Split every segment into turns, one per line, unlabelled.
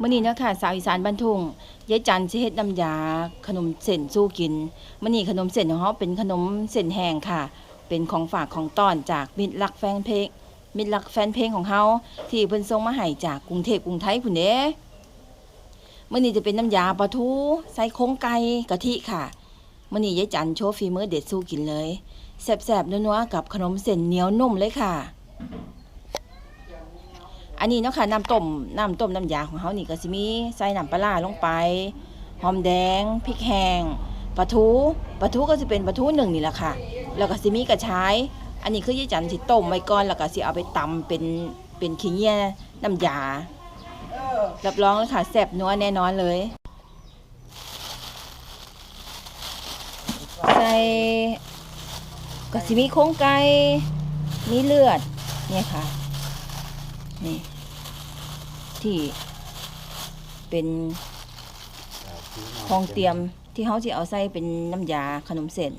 มื้อนี้นะค่ะสาวอีสานบ้านทุ่งยายจันสิเฮ็ดน้ำยาขนมเส้นสู้กินมื้อนี้ขนมเส้นของเฮาเป็นขนมเส้นแห้งค่ะ เป็นของฝากของต้อนจากมิตรรักแฟนเพลงมิตรรักแฟนเพลงของเฮาที่เพิ่นส่งมาให้จากกรุงเทพกรุงไทยพุ่นเด้มื้อนี้จะเป็นน้ำยาปลาทูใส่โครงไก่กะทิค่ะมื้อนี้ยายจันโชว์ฝีมือเด็ดสู้กินเลยแซ่บๆนัวๆกับขนมเส้นเหนียวนุ่มเลยค่ะ อันนี้เนาะค่ะน้ำต้มน้ำต้มน้ำยาของเขานี่ก็สิมีใส่น้ำปลาร้าลงไปหอมแดงพริกแห้งปลาทูปลาทูก็จะเป็นปลาทูหนึ่งนี่แหละค่ะ แล้วก็สิมีกระชายอันนี้คือยี่จันสิต้มไว้ก่อนแล้วก็สิเอาไปตำเป็นเป็นขี้เงี้ยน้ำยารับรองเลยค่ะแซ่บนัวแน่นอนเลย ใส่ก็สิมีโครงไก่มีเลือดเนี่ยค่ะ นี่ ที่เป็นของเตรียมที่เขาจะเอาใส่เป็นน้ำยาขนมเส้น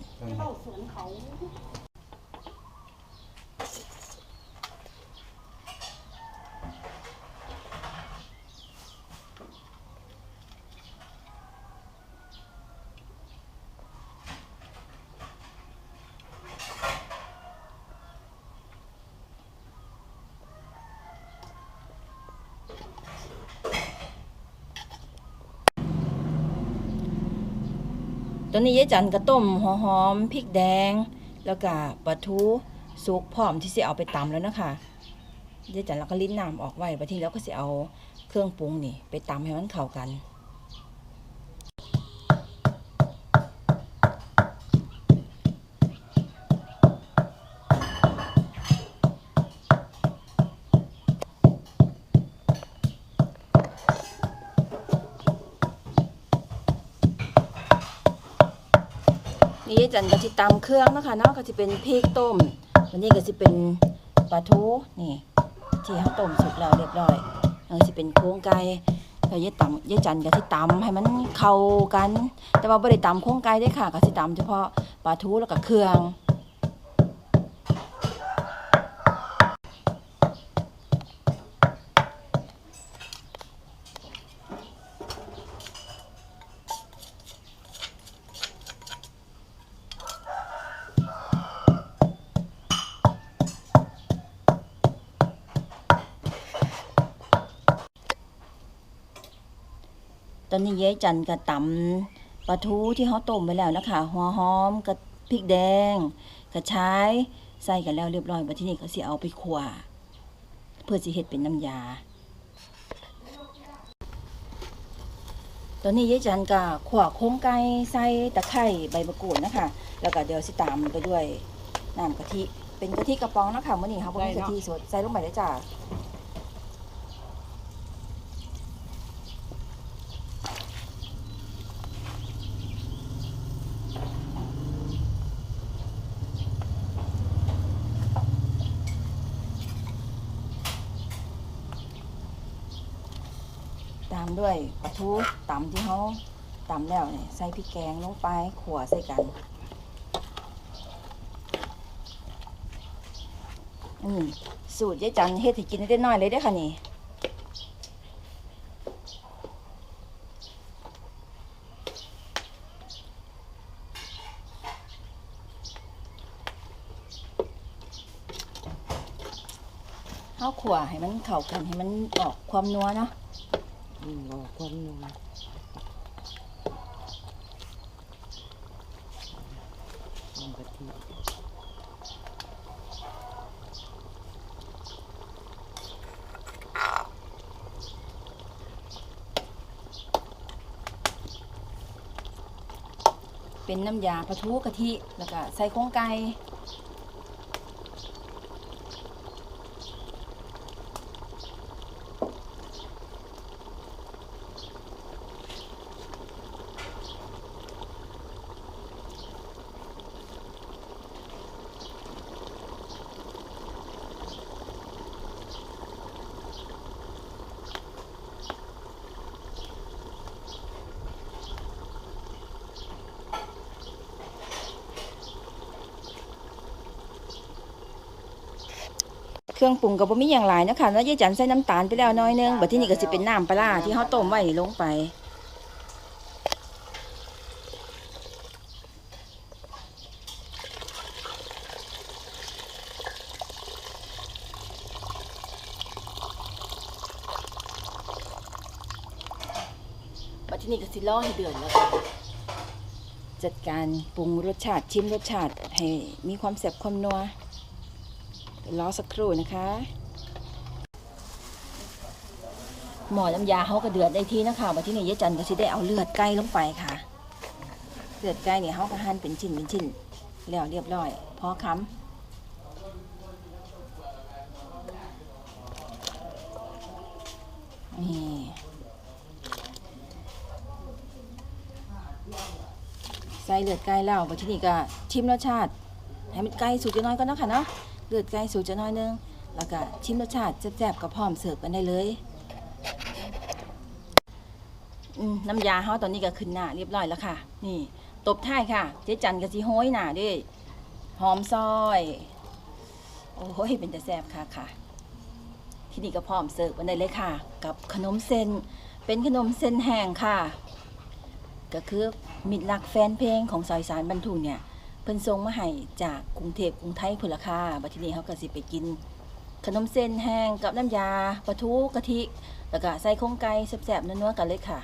ตอนนี้ยายจันก็ต้มหัวหอมพริกแดง แล้วก็ปลาทูสุกพร้อมที่จะเอาไปตำแล้วนะคะยายจันเราก็ลิ้นน้ำออกไว้บัดทีแล้วก็จะเอาเครื่องปรุงนี่ ไปตำให้มันเข้ากัน นี่ยายจันก็สิตำเครื่องนะคะเนาะก็สิเป็นพริกต้มวันนี้ก็สิเป็นปลาทูนี่ที่เขาต้มสุกแล้วเรียบร้อยแล้วก็สิเป็นโครงไก่แล้วยายตำยายจันก็สิตำให้มันเข้ากัน แต่ว่าไม่ได้ตำโครงไก่ได้ค่ะก็สิตำเฉพาะปลาทูแล้วก็เครื่อง ตอนนี้ยายจันก็ตำปลาทูที่เขาต้มไปแล้วนะคะหัวหอมกับพริกแดงกระชายใส่กันแล้วเรียบร้อยบัดที่นี้ก็สิเอาไปขั่วเพื่อสิเฮ็ดเป็นน้ำยา ตอนนี้ยายจันก็ขั่วโครงไก่ใส่ตะไคร้ใบมะกรูดนะคะ แล้วก็เดี๋ยวสิตามไปด้วยน้ำกะทิเป็นกะทิกระป๋องนะคะมื้อนี้ครับบ่มีกะทิสดใส่ลงไปได้จ้า ตามด้วยปลาทูตำที่เขาตำแล้วเนี่ยใส่พริกแกงลงไปขั่วใส่กันอืมสูตรยายจันเฮ็ดให้กินได้น้อยเลยเด้ค่ะนี่ข้าวขั่วให้มันเข้ากันให้มันออกความนัวเนาะ
ออกความนัวน้ำกะทิ
เป็นน้ำยาปลาทูกะทิ แล้วก็ใส่โครงไก่ เครื่องปรุงก็บ่มีหยังหลายนะคะแล้วยายจันใส่น้ำตาลไปแล้วน้อยนึงบัดทีนี้ก็สิเป็นน้ำปลาร้าที่เฮาต้มไว้นี่ลงไป บัดทีนี้ก็สิรอให้เดือดแล้วก็จัดการปรุงรสชาติชิมรสชาติให้มีความแซ่บความนัวเดี๋ยว รอสักครู่นะคะ หมอน้ำยาเขาก็เดือดได้ที่นะคะบัดทีนี้ยายจันก็สิได้เอาเลือดไก่ลงไปค่ะ เลือดไก่เนี่ยเขาก็หั่นเป็นชิ้นเป็นชิ้นแล้วเรียบร้อยพอค้ำนี่ใส่เลือดไก่แล้วบัดที่นี้ก็ชิมรสชาติ ให้มันไก่สุกจะน้อยก็นาะค่ะเนาะ เลือดไก่สุกจะน้อยนึง แล้วก็ชิมรสชาติแซ่บๆก็พร้อมเสิร์ฟกันได้เลยน้ำยาเฮาตอนนี้ก็ขึ้นหน้าเรียบร้อยแล้วค่ะ นี่ตบท้ายค่ะ เจ๊จันก็สิโห้ยหน้าด้วยหอมซอย โอ้โหเป็นแต่แซ่บค่ะค่ะ ที่นี่ก็พร้อมเสิร์ฟกันได้เลยค่ะ กับขนมเส้นเป็นขนมเส้นแห้งค่ะ ก็คือมิตรรักแฟนเพลงของสายสารบรรทุกเนี่ย พิ่นทรงมาให้จากกรุงเทพกรุงไทยพุ่นละค่ะบัดทีนี้เขาก็สิไปกิน ขนมเส้นแห้งกับน้ำยาปลาทูกะทิ แล้วก็ใส่โครงไก่แซ่บๆนัวๆกันเลยค่ะ